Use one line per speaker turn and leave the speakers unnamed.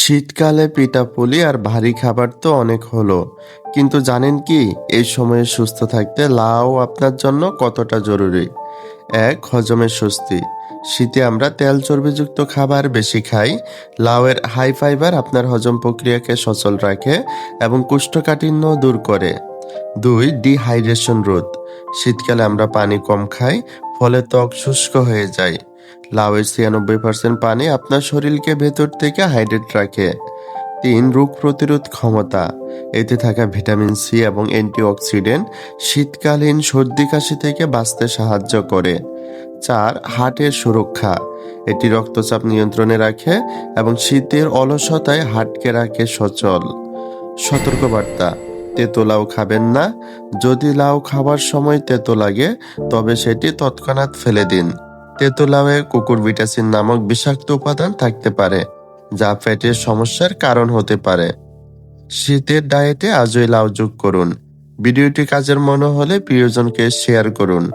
শীতকালে পিঠাপুলি আর ভারী খাবার তো অনেক হলো। কিন্তু জানেন কি, এই সময়ে সুস্থ থাকতে লাউ আপনার জন্য কতটা জরুরি? এক হজমের স্বস্তি। শীতে আমরা তেল চর্বিযুক্ত খাবার বেশি খাই। লাউয়ের হাই ফাইবার আপনার হজম প্রক্রিয়াকে সচল রাখে এবং কোষ্ঠকাঠিন্য দূর করে। দুই ডিহাইড্রেশন রোধ। শীতকালে আমরা পানি কম খাই, ফলে ত্বক শুষ্ক হয়ে যায়। লাউয়ের ছিয়ানব্বই পার্সেন্ট পানি আপনার শরীরকে ভেতর থেকে হাইড্রেট রাখে। তিন, রোগ প্রতিরোধ ক্ষমতা। এতে থাকা ভিটামিন সি এবং অ্যান্টিঅক্সিডেন্ট শীতকালীন সর্দি কাশি থেকে বাঁচতে সাহায্য করে। চার, হার্টের সুরক্ষা। এটি রক্তচাপ নিয়ন্ত্রণে রাখে এবং শীতের অলসতায় হাটকে রাখে সচল। সতর্কবার্তা, তেতো লাউ খাবেন না। যদি লাউ খাবার সময় তেতো লাগে, তবে সেটি তৎক্ষণাৎ ফেলে দিন। তেতো কুকুর কুকুরবিটাসিন নামক বিষাক্ত উপাদান থাকতে পারে, যা ফ্যাটের সমস্যার কারণ হতে পারে। শীতের ডায়েটে আজই লাউ যোগ করুন। ভিডিওটি কাজের মনে হলে প্রিয়জনকে শেয়ার করুন।